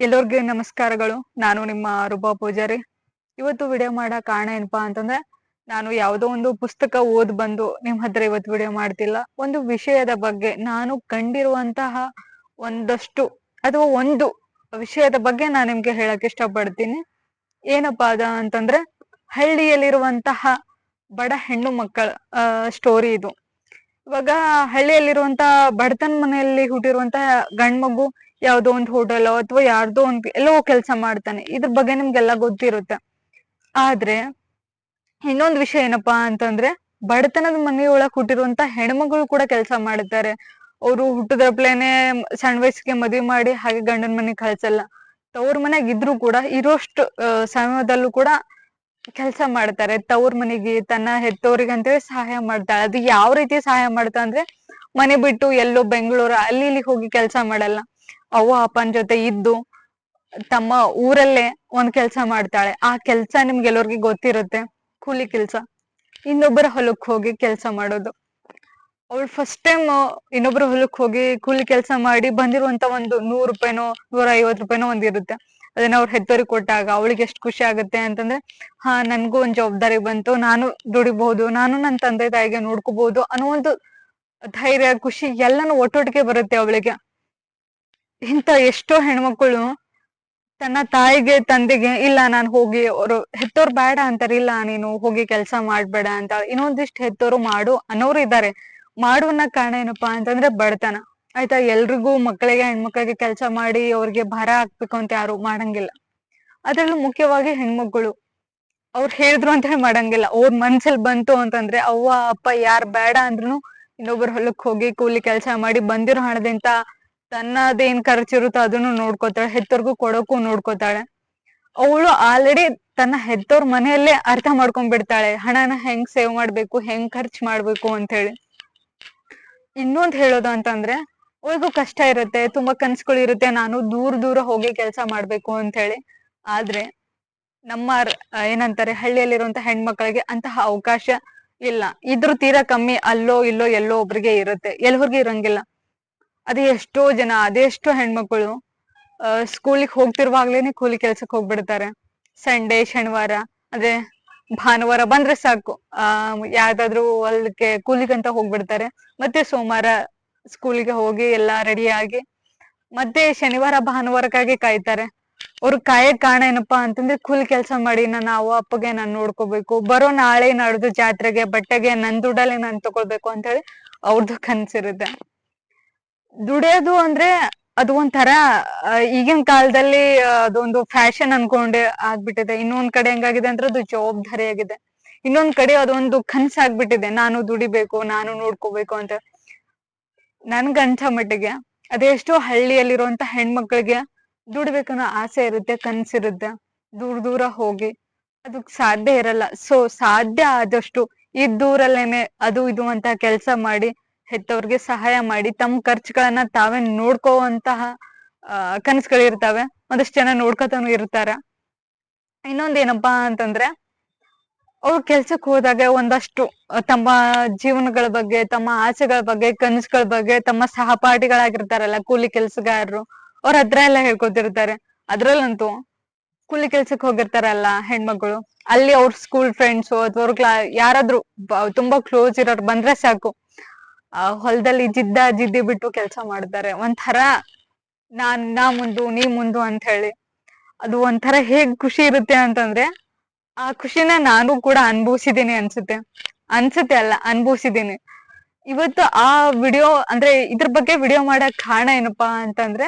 ಎಲ್ಲರಿಗೂ ನಮಸ್ಕಾರಗಳು. ನಾನು ನಿಮ್ಮ ರೂಪಾ ಪೂಜಾರಿ. ಇವತ್ತು ವಿಡಿಯೋ ಮಾಡೋ ಕಾರಣ ಏನಪ್ಪಾ ಅಂತಂದ್ರೆ, ನಾನು ಯಾವುದೋ ಒಂದು ಪುಸ್ತಕ ಓದ್ ಬಂದು ನಿಮ್ ಹತ್ರ ಇವತ್ತು ವಿಡಿಯೋ ಮಾಡ್ತಿಲ್ಲ. ಒಂದು ವಿಷಯದ ಬಗ್ಗೆ ನಾನು ಕಂಡಿರುವಂತಹ ಒಂದಷ್ಟು ಅಥವಾ ಒಂದು ವಿಷಯದ ಬಗ್ಗೆ ನಾನು ನಿಮ್ಗೆ ಹೇಳಕ್ ಇಷ್ಟಪಡ್ತೀನಿ. ಏನಪ್ಪಾ ಅದ ಅಂತಂದ್ರೆ, ಹಳ್ಳಿಯಲ್ಲಿರುವಂತಹ ಬಡ ಹೆಣ್ಣು ಮಕ್ಕಳ ಸ್ಟೋರಿ ಇದು. ಇವಾಗ ಹಳ್ಳಿಯಲ್ಲಿರುವಂತಹ ಬಡತನ ಮನೆಯಲ್ಲಿ ಹುಟ್ಟಿರುವಂತಹ ಗಂಡ್ ಮಗು ಯಾವ್ದೋ ಒಂದ್ ಹೋಟೆಲ್ ಅಥವಾ ಯಾರ್ದೋ ಒಂದ್ ಎಲ್ಲೋ ಕೆಲಸ ಮಾಡ್ತಾನೆ. ಇದ್ರ ಬಗ್ಗೆ ನಿಮ್ಗೆಲ್ಲ ಗೊತ್ತಿರುತ್ತೆ. ಆದ್ರೆ ಇನ್ನೊಂದ್ ವಿಷಯ ಏನಪ್ಪಾ ಅಂತಂದ್ರೆ ಬಡತನದ ಮನೆಯೊಳಗ್ ಹುಟ್ಟಿರುವಂತ ಹೆಣ್ಮಗಳು ಕೂಡ ಕೆಲಸ ಮಾಡುತ್ತಾರೆ ಅವರು ಹುಟ್ಟದಪ್ಲೇನೆ ಸಣ್ಣ ವಯಸ್ಸಿಗೆ ಮದ್ವೆ ಮಾಡಿ ಹಾಗೆ ಗಂಡನ ಮನೆ ಕಳ್ಸಲ್ಲ. ತವ್ರ ಮನೆಗ್ ಇದ್ರು ಕೂಡ ಇರೋಷ್ಟು ಸಮಯದಲ್ಲೂ ಕೂಡ ಕೆಲಸ ಮಾಡ್ತಾರೆ. ತವ್ರ ಮನೆಗೆ ತನ್ನ ಹೆತ್ತೋರಿಗೆ ಅಂತೇಳಿ ಸಹಾಯ ಮಾಡ್ತಾಳೆ. ಅದು ಯಾವ ರೀತಿ ಸಹಾಯ ಮಾಡ್ತಾ ಅಂದ್ರೆ ಮನೆ ಬಿಟ್ಟು ಎಲ್ಲೋ ಬೆಂಗಳೂರು ಅಲ್ಲಿ ಇಲ್ಲಿ ಹೋಗಿ ಕೆಲಸ ಮಾಡಲ್ಲ. ಅವ್ವ ಅಪ್ಪನ ಜೊತೆ ಇದ್ದು ತಮ್ಮ ಊರಲ್ಲೇ ಒಂದ್ ಕೆಲ್ಸ ಮಾಡ್ತಾಳೆ. ಆ ಕೆಲ್ಸ ನಿಮ್ಗೆಲ್ಲರಿಗೂ ಗೊತ್ತಿರುತ್ತೆ. ಕೂಲಿ ಕೆಲ್ಸ. ಇನ್ನೊಬ್ಬರ ಹೊಲಕ್ ಹೋಗಿ ಕೆಲ್ಸ ಮಾಡೋದು. ಅವಳು ಫಸ್ಟ್ ಟೈಮ್ ಇನ್ನೊಬ್ಬರ ಹೊಲಕ್ ಹೋಗಿ ಕೂಲಿ ಕೆಲಸ ಮಾಡಿ ಬಂದಿರುವಂತ ಒಂದು ನೂರ್ ರೂಪಾಯಿನೋ ನೂರ ಐವತ್ ರೂಪಾಯಿನೋ ಒಂದಿರುತ್ತೆ ಅದನ್ನ ಅವ್ರ ಹೆತ್ತೋರಿಗೆ ಕೊಟ್ಟಾಗ ಅವಳಿಗೆ ಎಷ್ಟು ಖುಷಿ ಆಗುತ್ತೆ ಅಂತಂದ್ರೆ, ಹಾ, ನನ್ಗೂ ಒಂದ್ ಜವಾಬ್ದಾರಿ ಬಂತು. ನಾನು ದುಡಿಬಹುದು. ನಾನು ನನ್ನ ತಂದೆ ತಾಯಿಗೆ ನೋಡ್ಕೋಬಹುದು. ಅನ್ನೋ ಒಂದು ಧೈರ್ಯ, ಖುಷಿ ಎಲ್ಲಾನು ಒಟ್ಟೊಟ್ಟಿಗೆ ಬರುತ್ತೆ ಅವಳಿಗೆ. ಇಂತ ಎಷ್ಟೋ ಹೆಣ್ಮಕ್ಳು ತನ್ನ ತಾಯಿಗೆ, ತಂದೆಗೆ, ಇಲ್ಲ ನಾನ್ ಹೋಗಿ ಅವರು ಹೆತ್ತೋರ್ ಬೇಡ ಅಂತಾರೆ, ಇಲ್ಲ ನೀನು ಹೋಗಿ ಕೆಲಸ ಮಾಡ್ಬೇಡ ಅಂತ ಇನ್ನೊಂದಿಷ್ಟು ಹೆತ್ತೋರು ಮಾಡು ಅನ್ನೋರು ಇದ್ದಾರೆ ಮಾಡುವನ್ನ ಕಾರಣ ಏನಪ್ಪಾ ಅಂತಂದ್ರೆ ಬಡತನ. ಆಯ್ತಾ, ಎಲ್ರಿಗೂ ಮಕ್ಕಳಿಗೆ, ಹೆಣ್ಮಕ್ಳಿಗೆ ಕೆಲಸ ಮಾಡಿ ಅವ್ರಿಗೆ ಭಾರ ಹಾಕ್ಬೇಕು ಅಂತ ಯಾರು ಮಾಡಂಗಿಲ್ಲ. ಅದ್ರಲ್ಲೂ ಮುಖ್ಯವಾಗಿ ಹೆಣ್ಮಕ್ಳು. ಅವ್ರು ಹೇಳಿದ್ರು ಅಂತ ಹೇಳಿ ಮಾಡಂಗಿಲ್ಲ. ಅವ್ರ ಮನ್ಸಲ್ಲಿ ಬಂತು ಅಂತಂದ್ರೆ, ಅವ್ವ, ಅಪ್ಪ ಯಾರ್ ಬೇಡ ಅಂದ್ರೂ ಇನ್ನೊಬ್ರು ಹೊಲಕ್ ಹೋಗಿ ಕೂಲಿ ಕೆಲಸ ಮಾಡಿ ಬಂದಿರೋ ಹಣದಿಂದ ತನ್ನದೇನ್ ಖರ್ಚಿರುತ್ತೋ ಅದನ್ನು ನೋಡ್ಕೋತಾಳೆ, ಹೆತ್ತೋರ್ಗು ಕೊಡೋಕು ನೋಡ್ಕೋತಾಳೆ. ಅವಳು ಆಲ್ರೆಡಿ ತನ್ನ ಹೆತ್ತೋರ್ ಮನೆಯಲ್ಲೇ ಅರ್ಥ ಮಾಡ್ಕೊಂಡ್ಬಿಡ್ತಾಳೆ, ಹಣನ ಹೆಂಗ್ ಸೇವ್ ಮಾಡ್ಬೇಕು, ಹೆಂಗ್ ಖರ್ಚ್ ಮಾಡ್ಬೇಕು ಅಂತ ಹೇಳಿ ಇನ್ನೊಂದ್ ಹೇಳೋದು ಅಂತಂದ್ರೆ ಅವಳಿಗೂ ಕಷ್ಟ ಇರುತ್ತೆ, ತುಂಬಾ ಕನ್ಸುಗಳು ಇರುತ್ತೆ, ನಾನು ದೂರ ದೂರ ಹೋಗಿ ಕೆಲಸ ಮಾಡ್ಬೇಕು ಅಂತ ಹೇಳಿ ಆದ್ರೆ, ನಮ್ಮ ಏನಂತಾರೆ ಹಳ್ಳಿಯಲ್ಲಿರುವಂತ ಹೆಣ್ಮಕ್ಳಿಗೆ ಅಂತಹ ಅವಕಾಶ ಇಲ್ಲ. ಇದ್ರು ತೀರಾ ಕಮ್ಮಿ, ಅಲ್ಲೋ, ಇಲ್ಲೋ, ಎಲ್ಲೋ ಒಬ್ರಿಗೆ ಇರುತ್ತೆ. ಎಲ್ರಿಗೂ ಇರಂಗಿಲ್ಲ. ಅದೇ ಎಷ್ಟೋ ಜನ ಅದೆಷ್ಟೋ ಹೆಣ್ಮಕ್ಳು ಸ್ಕೂಲಿಗೆ ಹೋಗ್ತಿರುವಾಗ್ಲೇನೆ ಕೂಲಿ ಕೆಲ್ಸಕ್ಕೆ ಹೋಗ್ಬಿಡ್ತಾರೆ. ಸಂಡೇ, ಶನಿವಾರ ಅದೇ ಭಾನುವಾರ ಬಂದ್ರೆ ಸಾಕು. ಆ, ಯಾವ್ದಾದ್ರು ಹೊಲಕ್ಕೆ ಕೂಲಿಗಂತ ಹೋಗ್ಬಿಡ್ತಾರೆ. ಮತ್ತೆ ಸೋಮವಾರ ಸ್ಕೂಲಿಗೆ ಹೋಗಿ ಎಲ್ಲಾ ಆಗಿ, ಮತ್ತೆ ಶನಿವಾರ, ಭಾನುವಾರಕ್ಕಾಗಿ ಕಾಯ್ತಾರೆ. ಅವ್ರು ಕಾಯೋ ಕಾರಣ ಏನಪ್ಪಾ ಅಂತಂದ್ರೆ ಕೂಲಿ ಕೆಲಸ ಮಾಡಿ ನನ್ನ ಅವ್ವ ಅಪ್ಪಗೆ ನಾನ್ ನೋಡ್ಕೋಬೇಕು. ಬರೋ ನಾಳೆ ನಾಡ್ದು ಜಾತ್ರೆಗೆ, ಬಟ್ಟೆಗೆ, ನನ್ ದುಡ್ಡಲ್ಲೇ ನಾನ್ ತಗೊಳ್ಬೇಕು ಅಂತ ಹೇಳಿ ಅವ್ರದ್ದು ಕನ್ಸಿರುತ್ತೆ. ದುಡಿಯೋದು ಅಂದ್ರೆ ಅದು ಒಂಥರ ಈಗಿನ ಕಾಲದಲ್ಲಿ ಅದೊಂದು ಫ್ಯಾಷನ್ ಅನ್ಕೊಂಡೆ ಆಗ್ಬಿಟ್ಟಿದೆ. ಇನ್ನೊಂದ್ ಕಡೆ ಹೆಂಗಾಗಿದೆ ಅಂದ್ರೆ ಅದು ಜವಾಬ್ದಾರಿ ಆಗಿದೆ. ಇನ್ನೊಂದ್ ಕಡೆ ಅದೊಂದು ಕನ್ಸಾಗ್ಬಿಟ್ಟಿದೆ ನಾನು ದುಡಿಬೇಕು, ನಾನು ನೋಡ್ಕೋಬೇಕು ಅಂತ. ನನ್ಗಂಥ ಮಟ್ಟಿಗೆ ಅದೆಷ್ಟೋ ಹಳ್ಳಿಯಲ್ಲಿರುವಂತ ಹೆಣ್ಮಕ್ಳಿಗೆ ದುಡಿಬೇಕನ್ನೋ ಆಸೆ ಇರುತ್ತೆ ಕನ್ಸಿರುತ್ತೆ ದೂರ ದೂರ ಹೋಗಿ ಅದಕ್ ಸಾಧ್ಯ ಇರಲ್ಲ. ಸೊ ಸಾಧ್ಯ ಆದಷ್ಟು ಇದ್ದೂರಲ್ಲೇನೆ ಅದು ಇದು ಅಂತ ಕೆಲ್ಸ ಮಾಡಿ ಹೆತ್ತವ್ರಿಗೆ ಸಹಾಯ ಮಾಡಿ ತಮ್ಮ ಖರ್ಚುಗಳನ್ನ ತಾವೇ ನೋಡ್ಕೋವಂತಹ ಕನಸುಗಳಿರ್ತಾವೆ. ಒಂದಷ್ಟು ಜನ ನೋಡ್ಕೊತಾನು ಇರ್ತಾರ. ಇನ್ನೊಂದೇನಪ್ಪಾ ಅಂತಂದ್ರೆ, ಅವ್ರು ಕೆಲ್ಸಕ್ ಹೋದಾಗ ಒಂದಷ್ಟು, ತಮ್ಮ ಜೀವನಗಳ ಬಗ್ಗೆ, ತಮ್ಮ ಆಸೆಗಳ ಬಗ್ಗೆ, ಕನಸುಗಳ ಬಗ್ಗೆ, ತಮ್ಮ ಸಹಪಾಠಿಗಳಾಗಿರ್ತಾರಲ್ಲ, ಕೂಲಿ ಕೆಲ್ಸಗಾರರು, ಅವ್ರ ಹತ್ರ ಎಲ್ಲ ಹೇಳ್ಕೊತಿರ್ತಾರೆ. ಅದ್ರಲ್ಲಂತೂ ಕೂಲಿ ಕೆಲ್ಸಕ್ ಹೋಗಿರ್ತಾರಲ್ಲ ಹೆಣ್ಮಕ್ಳು, ಅಲ್ಲಿ ಅವ್ರ ಸ್ಕೂಲ್ ಫ್ರೆಂಡ್ಸ್ ಅಥವಾ ಅವ್ರ ಕ್ಲಾ, ಯಾರಾದ್ರೂ ತುಂಬಾ ಕ್ಲೋಸ್ ಇರೋರು ಬಂದ್ರೆ ಸಾಕು. ಆ ಹೊಲದಲ್ಲಿ ಜಿದ್ದ ಜಿದ್ದಿ ಬಿಟ್ಟು ಕೆಲಸ ಮಾಡ್ತಾರೆ. ಒಂಥರ ನಾನ್ ನಾ ಮುಂದು, ನೀ ಮುಂದು ಅಂತ ಹೇಳಿ. ಅದು ಒಂಥರ ಹೇಗ್ ಖುಷಿ ಇರುತ್ತೆ ಅಂತಂದ್ರೆ, ಆ ಖುಷಿನ ನಾನು ಕೂಡ ಅನುಭವಿಸಿದೀನಿ ಅನ್ಸುತ್ತೆ. ಅನ್ಸುತ್ತೆ ಅಲ್ಲ ಅನುಭವಿಸಿದೀನಿ ಇವತ್ತು ಆ ವಿಡಿಯೋ ಅಂದ್ರೆ ಇದ್ರ ಬಗ್ಗೆ ವಿಡಿಯೋ ಮಾಡಕ್ ಕಾರಣ ಏನಪ್ಪಾ ಅಂತಂದ್ರೆ,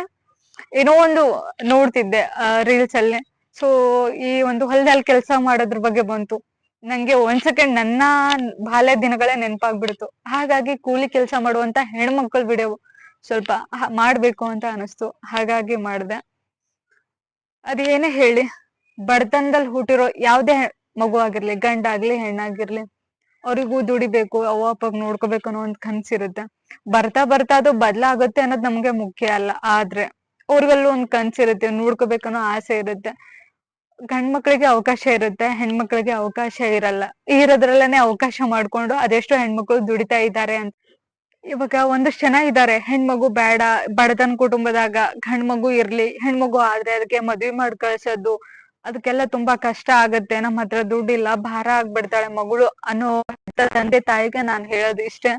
ಏನೋ ಒಂದು ನೋಡ್ತಿದ್ದೆ ರೀಲ್ಸ್ ಅಲ್ಲಿ. ಸೊ ಈ ಒಂದು ಹೊಲದಲ್ಲಿ ಕೆಲಸ ಮಾಡೋದ್ರ ಬಗ್ಗೆ ಬಂತು. ನಂಗೆ ಒಂದ್ ಸೆಕೆಂಡ್ ನನ್ನ ಬಾಲ್ಯ ದಿನಗಳೇ ನೆನಪಾಗ್ಬಿಡ್ತು. ಹಾಗಾಗಿ ಕೂಲಿ ಕೆಲಸ ಮಾಡುವಂತ ಹೆಣ್ಮಕ್ಳು ವಿಡಿಯೋ ಸ್ವಲ್ಪ ಮಾಡ್ಬೇಕು ಅಂತ ಅನಿಸ್ತು. ಹಾಗಾಗಿ ಮಾಡ್ದೆ. ಅದೇನೇ ಹೇಳಿ ಬಡತನದಲ್ಲಿ ಹುಟ್ಟಿರೋ ಯಾವ್ದೇ ಮಗು ಆಗಿರ್ಲಿ, ಗಂಡ ಆಗ್ಲಿ ಹೆಣ್ಣಾಗಿರ್ಲಿ ಅವ್ರಿಗೂ ದುಡಿಬೇಕು, ಅವ್ವ, ಅಪ್ಪಗ್ ನೋಡ್ಕೋಬೇಕು ಅನ್ನೋ ಒಂದ್ ಕನ್ಸಿರುತ್ತೆ ಬರ್ತಾ ಬರ್ತಾ ಅದು ಬದ್ಲಾಗುತ್ತೆ ಅನ್ನೋದು ನಮ್ಗೆ ಮುಖ್ಯ ಅಲ್ಲ. ಆದ್ರೆ, ಅವ್ರಿಗಲ್ಲೂ ಒಂದ್ ಕನ್ಸಿರುತ್ತೆ ನೋಡ್ಕೋಬೇಕನ್ನೋ ಆಸೆ ಇರುತ್ತೆ. ಗಂಡ್ ಮಕ್ಳಿಗೆ ಅವಕಾಶ ಇರುತ್ತೆ, ಹೆಣ್ಮಕ್ಳಿಗೆ ಅವಕಾಶ ಇರಲ್ಲ. ಇರೋದ್ರಲ್ಲೇನೆ ಅವಕಾಶ ಮಾಡ್ಕೊಂಡು ಅದೆಷ್ಟೋ ಹೆಣ್ಮಕ್ಳು ದುಡಿತಾ ಇದ್ದಾರೆ ಅಂತ. ಇವಾಗ ಒಂದಷ್ಟು ಜನ ಇದ್ದಾರೆ, ಹೆಣ್ಮಗು ಬೇಡ, ಬಡತನ ಕುಟುಂಬದಾಗ ಗಂಡ್ ಮಗು ಇರ್ಲಿ, ಹೆಣ್ಮಗು ಆದ್ರೆ ಅದಕ್ಕೆ ಮದ್ವಿ ಮಾಡಿ ಕಳ್ಸೋದು, ಅದಕ್ಕೆಲ್ಲ ತುಂಬಾ ಕಷ್ಟ ಆಗತ್ತೆ, ನಮ್ಮ ಹತ್ರ ದುಡ್ಡಿಲ್ಲ, ಭಾರ ಆಗ್ಬಿಡ್ತಾಳೆ ಮಗಳು ಅನ್ನೋ ತಂದೆ ತಾಯಿಗೆ ನಾನ್ ಹೇಳೋದು ಇಷ್ಟೇ.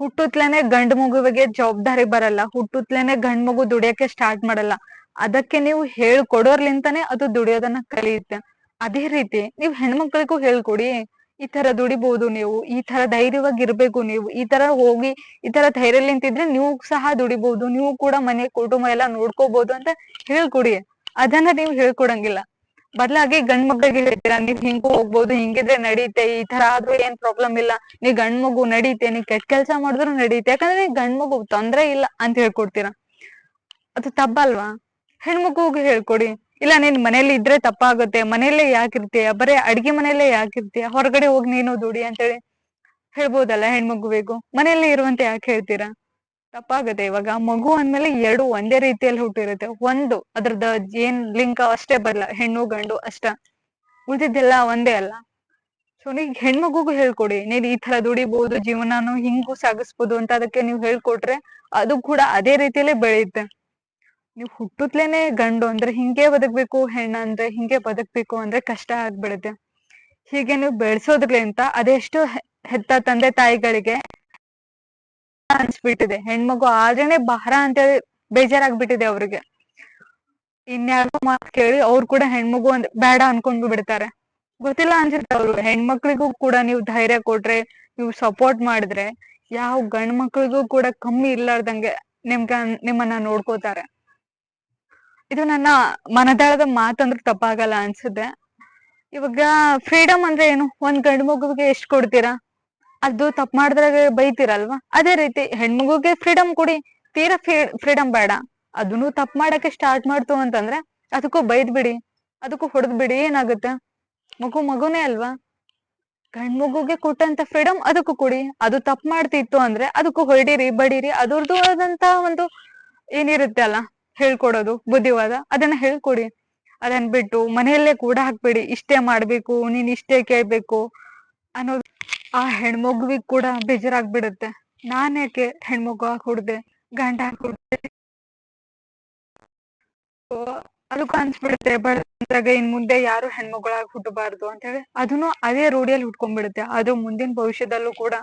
ಹುಟ್ಟುತ್ಲೇನೆ ಗಂಡ್ ಮಗುವಿಗೆ ಜವಾಬ್ದಾರಿ ಬರಲ್ಲ, ಹುಟ್ಟುತ್ಲೇನೆ ಗಂಡ್ ಮಗು ದುಡಿಯಕ್ಕೆ ಸ್ಟಾರ್ಟ್ ಮಾಡಲ್ಲ. ಅದಕ್ಕೆ ನೀವು ಹೇಳ್ಕೊಡೋರ್ಲಿಂತಾನೆ ಅದು ದುಡಿಯೋದನ್ನ ಕಲಿಯುತ್ತೆ. ಅದೇ ರೀತಿ ನೀವು ಹೆಣ್ಮಕ್ಳಿಗೂ ಹೇಳ್ಕೊಡಿ, ಈ ತರ ದುಡಿಬಹುದು ನೀವು, ಈ ತರ ಧೈರ್ಯವಾಗಿ ಇರ್ಬೇಕು ನೀವು, ಈ ತರ ಹೋಗಿ, ಈ ತರ ಧೈರ್ಯ ನಿಂತಿದ್ರೆ ನೀವು ಸಹ ದುಡಿಬಹುದು ನೀವು ಕೂಡ ಮನೆ ಕುಟುಂಬ ಎಲ್ಲ ನೋಡ್ಕೋಬಹುದು ಅಂತ ಹೇಳ್ಕೊಡಿ. ಅದನ್ನ ನೀವು ಹೇಳ್ಕೊಡಂಗಿಲ್ಲ. ಬದಲಾಗಿ ಗಂಡ್ ಮಕ್ಳಿಗೆ ಹೇಳ್ತೀರಾ, ನೀವ್ ಹಿಂಗೂ ಹೋಗ್ಬೋದು, ಹಿಂಗಿದ್ರೆ ನಡೀತೆ, ಈ ತರ ಆದ್ರೂ ಏನ್ ಪ್ರಾಬ್ಲಮ್ ಇಲ್ಲ ನೀ ಗಂಡ್ ಮಗು ನಡೀತೆ ನೀ ಕೆಟ್ಟ ಕೆಲ್ಸ ಮಾಡಿದ್ರು ನಡೀತೆ, ಯಾಕಂದ್ರೆ ನೀ ಗಂಡ್ ಮಗು ತೊಂದ್ರೆ ಇಲ್ಲ ಅಂತ ಹೇಳ್ಕೊಡ್ತೀರಾ. ಅದು ತಪ್ಪಲ್ವಾ? ಹೆಣ್ಮಗುಗೆ ಹೇಳ್ಕೊಡಿ. ಇಲ್ಲ, ನೀನ್ ಮನೇಲಿ ಇದ್ರೆ ತಪ್ಪಾಗುತ್ತೆ. ಮನೇಲೆ ಯಾಕಿರ್ತೀಯ? ಬರೇ ಅಡ್ಗೆ ಮನೇಲೆ ಯಾಕಿರ್ತೀಯ? ಹೊರಗಡೆ ಹೋಗಿ ನೀನು ದುಡಿ ಅಂತೇಳಿ ಹೇಳ್ಬೋದಲ್ಲ ಹೆಣ್ಮಗುವಿಗೂ? ಮನೇಲಿ ಇರುವಂತೆ ಯಾಕೆ ಹೇಳ್ತೀರಾ? ತಪ್ಪಾಗುತ್ತೆ ಇವಾಗ. ಮಗು ಅಂದ್ಮೇಲೆ ಎರಡು ಒಂದೇ ರೀತಿಯಲ್ಲಿ ಹುಟ್ಟಿರುತ್ತೆ. ಒಂದು ಅದ್ರದ ಏನ್ ಲಿಂಕ್ ಅಷ್ಟೇ ಬರಲ್ಲ. ಹೆಣ್ಣು, ಗಂಡು ಅಷ್ಟ. ಉಳಿದಿದ್ದೆಲ್ಲ ಒಂದೇ ಅಲ್ಲ. ಸೊ ನೀವ್ ಹೆಣ್ಮಗುಗೂ ಹೇಳ್ಕೊಡಿ. ನೀನ್ ಈ ತರ ದುಡಿಬಹುದು ಜೀವನಾನು ಹಿಂಗೂ ಸಾಗಿಸ್ಬೋದು ಅಂತ ಅದಕ್ಕೆ ನೀವು ಹೇಳ್ಕೊಟ್ರೆ ಅದು ಕೂಡ ಅದೇ ರೀತಿಯಲ್ಲೇ ಬೆಳೆಯುತ್ತೆ. ನೀವು ಹುಟ್ಟುತ್ಲೇನೆ ಗಂಡು ಅಂದ್ರೆ ಹಿಂಗೆ ಬದುಕ್ಬೇಕು ಹೆಣ್ಣ ಅಂದ್ರೆ ಹಿಂಗೆ ಬದುಕ್ಬೇಕು ಅಂದ್ರೆ ಕಷ್ಟ ಆಗ್ಬಿಡುತ್ತೆ. ಹೀಗೆ ನೀವು ಬೆಳೆಸೋದ್ರಲಿಂತ ಅದೆಷ್ಟು ಹೆತ್ತ ತಂದೆ ತಾಯಿಗಳಿಗೆ ಅನ್ಸ್ಬಿಟ್ಟಿದೆ. ಹೆಣ್ಮಗು ಆದ್ರೇನೆ ಅಂತ ಹೇಳಿ ಬೇಜಾರಾಗ್ಬಿಟ್ಟಿದೆ ಅವ್ರಿಗೆ. ಇನ್ಯಾರೋ ಮಾತು ಕೇಳಿ ಅವ್ರು ಕೂಡ ಹೆಣ್ಮಗು ಅಂದ್, ಬೇಡ ಅನ್ಕೊಂಡ್ ಬಿಡ್ತಾರೆ. ಗೊತ್ತಿಲ್ಲ ಅನ್ಸುತ್ತೆ ಅವ್ರು. ಹೆಣ್ಮಕ್ಳಿಗೂ ಕೂಡ ನೀವು ಧೈರ್ಯ ಕೊಟ್ರೆ, ನೀವು ಸಪೋರ್ಟ್ ಮಾಡಿದ್ರೆ, ಯಾವ ಗಂಡ್ ಮಕ್ಳಿಗೂ ಕೂಡ ಕಮ್ಮಿ ಇರ್ಲಾರ್ದಂಗೆ ನಿಮ್ಗ ನಿಮ್ಮನ್ನ ನೋಡ್ಕೋತಾರೆ. ಇದು ನನ್ನ ಮನದಾಳದ ಮಾತಂದ್ರೆ ತಪ್ಪಾಗಲ್ಲ ಅನ್ಸುತ್ತೆ. ಇವಾಗ ಫ್ರೀಡಮ್ ಅಂದ್ರೆ ಏನು? ಒಂದ್ ಗಂಡು ಮಗುವಿಗೆ ಎಷ್ಟ್ ಕೊಡ್ತೀರಾ? ಅದು ತಪ್ಪು ಮಾಡಿದ್ರಾಗ ಬೈತೀರಲ್ವಾ? ಅದೇ ರೀತಿ ಹೆಣ್ಮಗುಗೆ ಫ್ರೀಡಮ್ ಕೊಡಿ. ತೀರಾ ಫ್ರೀಡಮ್ ಬೇಡ. ಅದನ್ನು ತಪ್ಪು ಮಾಡಕ್ಕೆ ಸ್ಟಾರ್ಟ್ ಮಾಡ್ತು ಅಂತಂದ್ರೆ ಅದಕ್ಕೂ ಬೈದ್ ಬಿಡಿ. ಅದಕ್ಕೂ ಹೊಡೆದ್ ಬಿಡಿ, ಏನಾಗುತ್ತೆ? ಮಗು ಮಗುನೇ ಅಲ್ವಾ? ಗಂಡ್ ಮಗುಗೆ ಕೊಟ್ಟಂತ ಫ್ರೀಡಮ್ ಅದಕ್ಕೂ ಕೊಡಿ. ಅದು ತಪ್ಪು ಮಾಡ್ತಿತ್ತು ಅಂದ್ರೆ ಅದಕ್ಕೂ ಹೊಡಿರಿ ಬಡೀರಿ. ಅದ್ರದ್ದು ಆದಂತ ಒಂದು ಏನಿರುತ್ತೆ ಅಲ್ಲ? ಹೇಳ್ಕೊಡೋದು ಬುದ್ಧಿವಾದ ಅದನ್ನ ಹೇಳ್ಕೊಡಿ. ಅದನ್ ಬಿಟ್ಟು ಮನೆಯಲ್ಲೇ ಕೂಡ ಹಾಕ್ಬೇಡಿ. ಇಷ್ಟೇ ಮಾಡ್ಬೇಕು ನೀನ್ ಇಷ್ಟೇ ಕೇಳ್ಬೇಕು ಅನ್ನೋದು ಆ ಹೆಣ್ಮಗುವಿಗ್ ಕೂಡ ಬೇಜಾರಾಗ್ಬಿಡುತ್ತೆ. ನಾನ್ ಯಾಕೆ ಹೆಣ್ಮಗು ಹಾಕೊಡ್ದೆ ಹುಡ್ದೆ ಗಂಡ ಹಾಕಿ ಹುಡ್ದೆ So, ಅದಕ್ಕೂ ಅನ್ಸ್ಬಿಡುತ್ತೆ ಬಡತನದಾಗ ಇನ್ ಮುಂದೆ ಯಾರು ಹೆಣ್ಮಗಳಾಗಿ ಹುಟ್ಟಬಾರ್ದು ಅಂತ ಹೇಳಿ. ಅದನ್ನು ಅದೇ ರೂಢಿಯಲ್ಲಿ ಹುಟ್ಕೊಂಡ್ಬಿಡುತ್ತೆ. ಅದು ಮುಂದಿನ ಭವಿಷ್ಯದಲ್ಲೂ ಕೂಡ.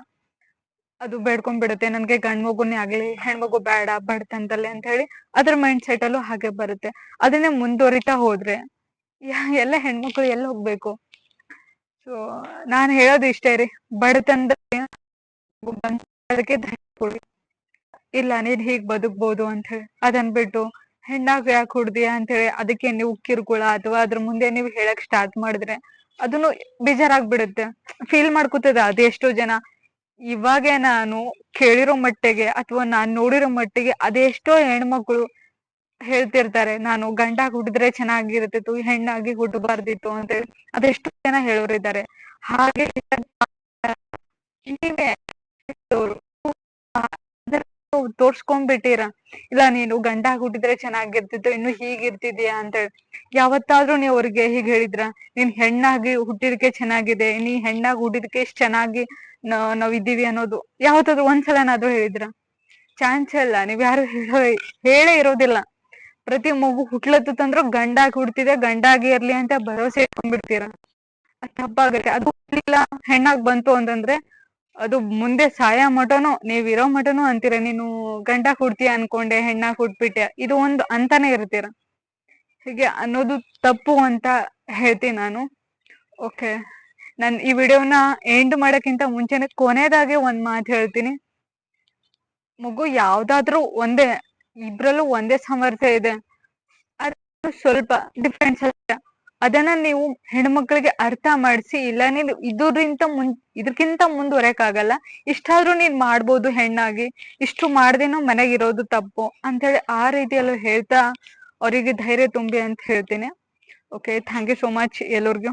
ಅದು ಬೇಡ್ಕೊಂಡ್ಬಿಡುತ್ತೆ ನನ್ಗೆ ಗಂಡ್ ಮಗುನೇ ಆಗ್ಲಿ ಹೆಣ್ಮಗು ಬೇಡ ಬಡ್ತಂತಲ್ಲೇ ಅಂತ ಹೇಳಿ ಅದ್ರ ಮೈಂಡ್ ಸೆಟ್ ಅಲ್ಲೂ ಹಾಗೆ ಬರುತ್ತೆ. ಅದನ್ನೇ ಮುಂದುವರಿತಾ ಹೋದ್ರೆ ಎಲ್ಲ ಹೆಣ್ಮಕ್ಳು ಎಲ್ಲಿ ಹೋಗ್ಬೇಕು? ಸೊ ನಾನ್ ಹೇಳೋದು ಇಷ್ಟೇ ರೀ. ಬಡತನದಲ್ಲಿ ಕೊಡಿ. ಇಲ್ಲ, ನೀನ್ ಹೀಗ್ ಬದುಕ್ಬೋದು ಅಂತ ಹೇಳಿ. ಅದನ್ ಬಿಟ್ಟು ಹೆಣ್ಣಾಗ ಯಾಕೆ ಹುಡ್ದಿಯಾ ಅಂತ ಹೇಳಿ ಅದಕ್ಕೆ ನೀವು ಕಿರುಕುಳ ಅಥವಾ ಅದ್ರ ಮುಂದೆ ನೀವು ಹೇಳಕ್ ಸ್ಟಾರ್ಟ್ ಮಾಡಿದ್ರೆ ಅದನ್ನು ಬೇಜಾರಾಗ್ಬಿಡುತ್ತೆ. ಫೀಲ್ ಮಾಡ್ಕೋತದ ಎಷ್ಟೋ ಜನ. ಇವಾಗೆ ನಾನು ಕೇಳಿರೋ ಮಟ್ಟಿಗೆ ಅಥವಾ ನಾನ್ ನೋಡಿರೋ ಮಟ್ಟಿಗೆ ಅದೆಷ್ಟೋ ಹೆಣ್ಮಕ್ಳು ಹೇಳ್ತಿರ್ತಾರೆ, ನಾನು ಗಂಡಾಗಿ ಹುಟ್ಟಿದ್ರೆ ಚೆನ್ನಾಗಿರ್ತಿತ್ತು ಹೆಣ್ಣಾಗಿ ಹುಟ್ಟಬಾರ್ದಿತ್ತು ಅಂತ ಹೇಳಿ. ಅದೆಷ್ಟೋ ಜನ ಹೇಳೋರಿದ್ದಾರೆ. ಹಾಗೆ ತೋರ್ಸ್ಕೊಂಡ್ಬಿಟ್ಟಿರ. ಇಲ್ಲ, ನೀನು ಗಂಡ ಹುಟ್ಟಿದ್ರೆ ಚೆನ್ನಾಗಿರ್ತಿತ್ತು, ಇನ್ನು ಹೀಗಿರ್ತಿದ್ಯಾ ಅಂತ ಹೇಳಿ. ಯಾವತ್ತಾದ್ರೂ ನೀವ್ ಅವ್ರಿಗೆ ಹೀಗ್ ಹೇಳಿದ್ರ, ನೀನ್ ಹೆಣ್ಣಾಗಿ ಹುಟ್ಟಿದಕ್ಕೆ ಚೆನ್ನಾಗಿದೆ, ನೀ ಹೆಣ್ಣಾಗಿ ಹುಟ್ಟಿದಕ್ಕೆ ಇಷ್ಟ್ ಚೆನ್ನಾಗಿ ನಾವ್ ಇದೀವಿ ಅನ್ನೋದು. ಯಾವತ್ತಾದ್ರೂ ಒಂದ್ಸಲನಾದ್ರೂ ಹೇಳಿದ್ರ. ಚಾನ್ಸ್ ಇಲ್ಲ, ನೀವ್ ಯಾರು ಹೇಳೋ ಇರೋದಿಲ್ಲ. ಪ್ರತಿ ಮಗು ಹುಟ್ಲತ್ತಂದ್ರು ಗಂಡಾಗಿ ಹುಡ್ತಿದೆ, ಗಂಡಾಗಿ ಇರ್ಲಿ ಅಂತ ಭರವಸೆ ಇಟ್ಕೊಂಡ್ಬಿಡ್ತೀರ. ತಪ್ಪಾಗತ್ತೆ. ಅದು ಹೆಣ್ಣಾಗ್ ಬಂತು ಅಂತಂದ್ರೆ ಅದು ಮುಂದೆ ಸಾಯ ನೀವ್ ಇರೋ ಮಟನು ಅಂತೀರ? ನೀನು ಗಂಡ ಕೊಡ್ತೀಯ ಅನ್ಕೊಂಡೆ, ಹೆಣ್ಣ ಕೊಟ್ಬಿಟ್ಟೆ ಇದು ಒಂದು ಅಂತಾನೆ ಇರ್ತೀರ ಹೀಗೆ ಅನ್ನೋದು ತಪ್ಪು ಅಂತ ಹೇಳ್ತೀನಿ ನಾನು. ಓಕೆ ನಾನ್ ಈ ವಿಡಿಯೋನ ಎಂಡ್ ಮಾಡೋಕ್ಕಿಂತ ಮುಂಚೆನೆ ಕೊನೆದಾಗೆ ಒಂದ್ ಮಾತು ಹೇಳ್ತೀನಿ. ಮಗು ಯಾವ್ದಾದ್ರೂ ಒಂದೇ, ಇಬ್ರಲ್ಲೂ ಒಂದೇ ಸಾಮರ್ಥ್ಯ ಇದೆ. ಅದು ಸ್ವಲ್ಪ ಡಿಫ್ರೆನ್ಸ್ ಅದನ್ನ ನೀವು ಹೆಣ್ಮಕ್ಳಿಗೆ ಅರ್ಥ ಮಾಡಿಸಿ, ಇಲ್ಲ ನೀನು ಇದರಿಂದ ಮುನ್ ಇದಕ್ಕಿಂತ ಆಗಲ್ಲ ಇಷ್ಟಾದ್ರೂ ನೀನ್ ಮಾಡ್ಬೋದು ಹೆಣ್ಣಾಗಿ. ಇಷ್ಟು ಮಾಡ್ದೇನೋ ಮನೆಗಿರೋದು ತಪ್ಪು ಅಂತ ಹೇಳಿ ಆ ರೀತಿಯಲ್ಲೂ ಹೇಳ್ತಾ ಅವರಿಗೆ ಧೈರ್ಯ ತುಂಬಿ ಅಂತ ಹೇಳ್ತೀನಿ. Okay thank you so much ಎಲ್ಲರಿಗೂ.